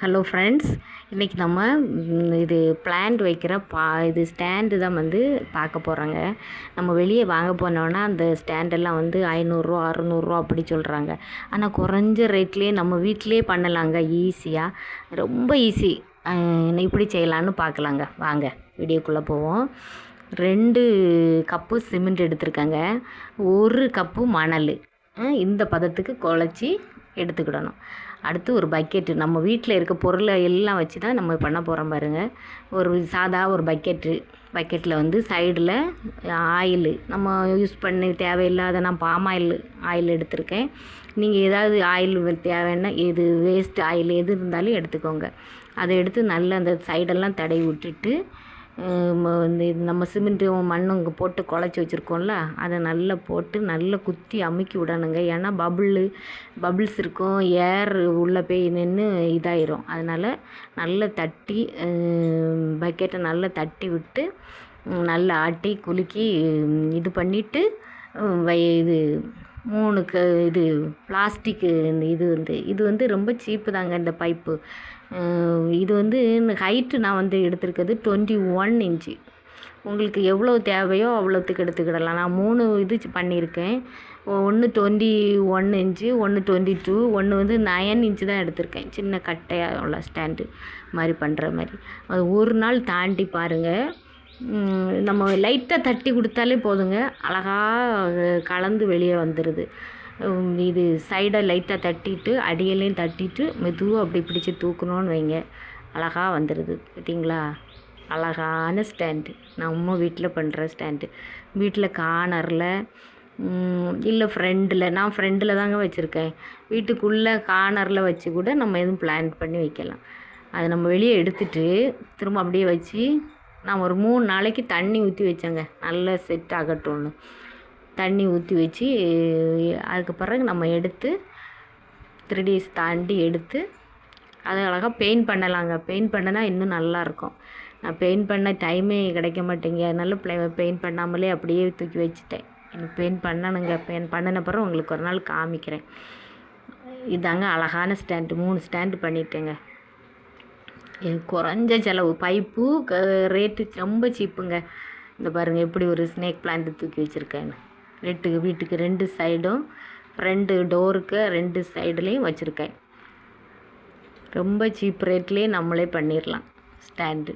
Hello friends இன்றைக்கி நம்ம இது பிளான்ட் வைக்கிற பா இது ஸ்டாண்டு தான் வந்து பார்க்க போகிறோங்க நம்ம வெளியே வாங்க போனோன்னா அந்த ஸ்டாண்டெல்லாம் வந்து ஐநூறுரூவா அறநூறுரூவா அப்படி சொல்கிறாங்க ஆனால் குறைஞ்ச ரேட்லேயே நம்ம வீட்டிலே பண்ணலாங்க ஈஸியாக ரொம்ப ஈஸி இப்படி செய்யலான்னு பார்க்கலாங்க. வாங்க வீடியோக்குள்ளே போவோம். ரெண்டு கப்பு சிமெண்ட் எடுத்திருக்கேங்க. ஒரு கப்பு மணல். இந்த பதத்துக்கு குழச்சி எடுத்துக்கிடணும். அடுத்து ஒரு பக்கெட்டு நம்ம வீட்டில் இருக்க பொருளை எல்லாம் வச்சு தான் நம்ம பண்ண போகிறோம் பாருங்கள் ஒரு சாதா ஒரு பக்கெட்டு பக்கெட்டில் வந்து சைடில் ஆயில் நம்ம யூஸ் பண்ணி தேவையில்லாத நான் பாம் ஆயில் ஆயில் எடுத்திருக்கேன். நீங்கள் ஏதாவது ஆயில் தேவைன்னா எது வேஸ்ட் ஆயில் எது இருந்தாலும் எடுத்துக்கோங்க. அதை எடுத்து நல்லா அந்த சைடெல்லாம் தடவி விட்டுட்டு நம்ம சிமெண்ட்டும் மண்ணும் இங்கே போட்டு குழச்சி வச்சுருக்கோம்ல அதை நல்லா போட்டு நல்லா குத்தி அமுக்கி விடணுங்க. ஏன்னா பபுள் பபுள்ஸ் இருக்கும் ஏர் உள்ளே போய் நின்று இதாயிரும். அதனால் நல்லா தட்டி பக்கெட்டை நல்லா தட்டி விட்டு நல்லா ஆட்டி குலுக்கி இது பண்ணிவிட்டு வை இது மூணு க இது பிளாஸ்டிக்கு இந்த இது வந்து இது வந்து ரொம்ப சீப்பு தாங்க இந்த பைப்பு. இது வந்து ஹைட்டு நான் வந்து எடுத்திருக்கிறது டுவெண்ட்டி ஒன் இன்ச்சு உங்களுக்கு எவ்வளோ தேவையோ அவ்வளோத்துக்கு எடுத்துக்கிடலாம். நான் மூணு இது பண்ணியிருக்கேன். ஒன்று டுவெண்ட்டி ஒன் இன்ச்சு ஒன்று டுவெண்ட்டி டூ ஒன்று வந்து நயன் இன்ச்சு தான் எடுத்திருக்கேன். சின்ன கட்டையாக உள்ள ஸ்டாண்டு மாதிரி பண்ணுற மாதிரி. அது ஒரு நாள் தாண்டி பாருங்கள் நம்ம லைட்டாக தட்டி கொடுத்தாலே போதுங்க. அழகாக கலந்து வெளியே வந்துடுது இது சைடை லைட்டாக தட்டிட்டு அடியிலையும் தட்டிட்டு மெதுவாக அப்படி பிடிச்சி தூக்கணும்னு வைங்க. அழகாக வந்துடுது பார்த்தீங்களா அழகான ஸ்டாண்டு நம்ம வீட்டில் பண்ணுற ஸ்டாண்டு வீட்டில் கார்னரில் இல்லை ஃப்ரெண்டில் நான் ஃப்ரெண்டில் தாங்க வச்சுருக்கேன். வீட்டுக்குள்ளே கார்னரில் வச்சு கூட நம்ம எதுவும் பிளான் பண்ணி வைக்கலாம். அதை நம்ம வெளியே எடுத்துகிட்டு திரும்ப அப்படியே வச்சு நான் ஒரு மூணு நாளைக்கு தண்ணி ஊற்றி வச்சேங்க. நல்லா செட் ஆகட்டும்னு. தண்ணி ஊற்றி வச்சு அதுக்கு பிறகு நம்ம எடுத்து த்ரீ டேஸ் தாண்டி எடுத்து அதை அழகாக பெயிண்ட் பண்ணலாங்க. பெயிண்ட் பண்ணனா இன்னும் நல்லாயிருக்கும் நான் பெயிண்ட் பண்ண டைமே கிடைக்க மாட்டேங்க. அதனால ப்ளே பெயிண்ட் பண்ணாமலே அப்படியே தூக்கி வச்சுட்டேன். எனக்கு பெயிண்ட் பண்ணணுங்க. பெயிண்ட் பண்ணின பிறகு உங்களுக்கு ஒரு நாள் காமிக்கிறேன். இதாங்க அழகான ஸ்டாண்டு மூணு ஸ்டாண்டு பண்ணிட்டேங்க. குறைஞ்ச செலவு. பைப்பு ரேட்டு ரொம்ப சீப்புங்க. இந்த பாருங்கள் எப்படி ஒரு ஸ்னேக் பிளான்ட் தூக்கி வச்சுருக்கேன்னு. ரெட்டு வீட்டுக்கு ரெண்டு சைடும் ரெண்டு டோருக்கு ரெண்டு சைடுலேயும் வச்சுருக்கேன். ரொம்ப சீப் ரேட்லேயே நம்மளே பண்ணிடலாம் ஸ்டாண்டு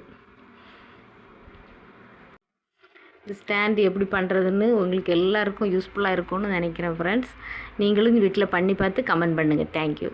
இந்த ஸ்டாண்டு எப்படி பண்ணுறதுன்னு உங்களுக்கு எல்லாருக்கும் யூஸ்ஃபுல்லாக இருக்கும்னு நினைக்கிறேன் ஃப்ரெண்ட்ஸ் நீங்களும் வீட்டில் பண்ணி பார்த்து கமெண்ட் பண்ணுங்கள் தேங்க்யூ